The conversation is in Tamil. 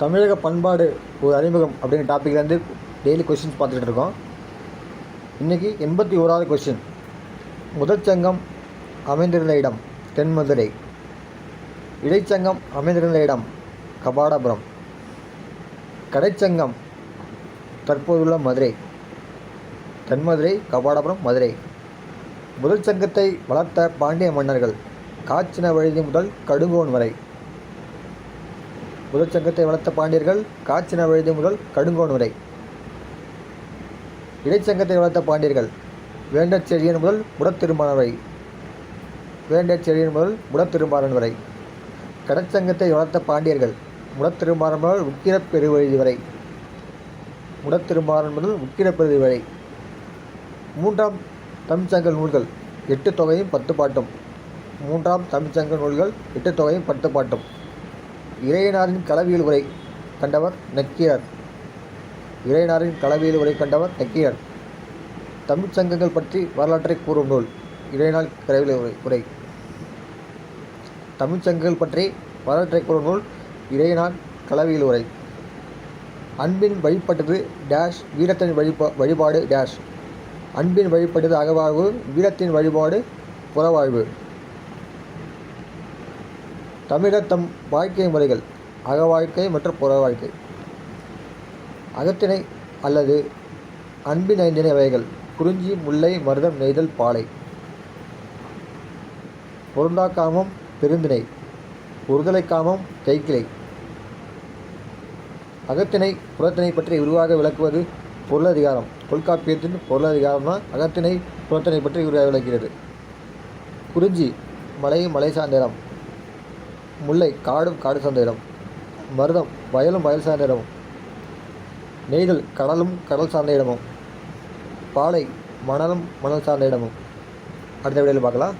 தமிழக பண்பாடு ஒரு அறிமுகம் அப்படிங்கிற டாப்பிக்லேருந்து டெய்லி கொஷின்ஸ் பார்த்துட்டு இருக்கோம். இன்றைக்கி எண்பத்தி ஓராவது கொஷின் முதற்சங்கம் அமைந்திருந்த இடம் தென்மதுரை. இடைச்சங்கம் அமைந்திருந்த இடம் கபாடபுரம். கடைச்சங்கம் தற்போதுள்ள மதுரை. தென்மதுரை கபாடபுரம் மதுரை. முதல் சங்கத்தை வளர்த்த பாண்டிய மன்னர்கள் காச்சின வழுதி முதல் கடுங்கோன் வரை முதற்சங்கத்தை வளர்த்த பாண்டியர்கள் காச்சின வழுதி முதல் கடுங்கோன் வரை. இடைச்சங்கத்தை வளர்த்த பாண்டியர்கள் வேண்டற் செழியன் முதல் முடத்திருமாறன் வரை. வேண்டற் செழியன் முதல் முடத்திருமாறன் வரை. கடற்சங்கத்தை வளர்த்த பாண்டியர்கள் முடத்திருமாறன் முதல் உக்கிரப் பெருவழுதி வரை. முடத்திருமாறன் முதல் உக்கிரப் பெருவழி வரை. மூன்றாம் தமிழ்ச்சங்க நூல்கள் எட்டு தொகையும் பத்து பாட்டும். மூன்றாம் தமிழ்ச்சங்க நூல்கள் எட்டு தொகையும் பத்து பாட்டும். இறையனாரின் கலவியல் உரை கண்டவர் நெக்கியர் இறையனாரின் கலவியல் உரை கண்டவர் நெக்கியர் தமிழ் சங்கங்கள் பற்றி வரலாற்றை கூறும் நூல் இறையனார் களவியல் உரை உரை. தமிழ் சங்கங்கள் பற்றி வரலாற்றை கூறும் நூல் இறையனார் கலவியல் உரை. அன்பின் வழிபட்டது டேஷ் வீரத்தின் வழிபா வழிபாடு டேஷ் அன்பின் வழிபட்டது அகவாழ்வு வீரத்தின் வழிபாடு புறவாழ்வு. தமிழர் தம் வாழ்க்கை முறைகள் அகவாழ்க்கை மற்றும் புற வாழ்க்கை அகத்திணை அல்லது அன்பின் ஐந்தினை வகைகள் குறிஞ்சி முல்லை மருதம் நெய்தல் பாலை. பொருந்தாக்காமம் பெருந்திணை. உறுதலை காமம் கைக்கிளை. அகத்திணை புறத்திணை பற்றி விரிவாக விளக்குவது பொருளதிகாரம். தொல்காப்பியத்தின் பொருளதிகாரம் தான் அகத்திணை புறத்திணை பற்றி விரிவாக விளக்கிறது குறிஞ்சி மலை மலை சார்ந்த முல்லை காடும் காடு சார்ந்த இடம். மருதம் வயலும் வயல் சார்ந்த இடமும். நெய்தல் கடலும் கடல் சார்ந்த இடமும். பாலை மணலும் மணல் சார்ந்த இடமும். அடுத்த விடையில் பார்க்கலாம்.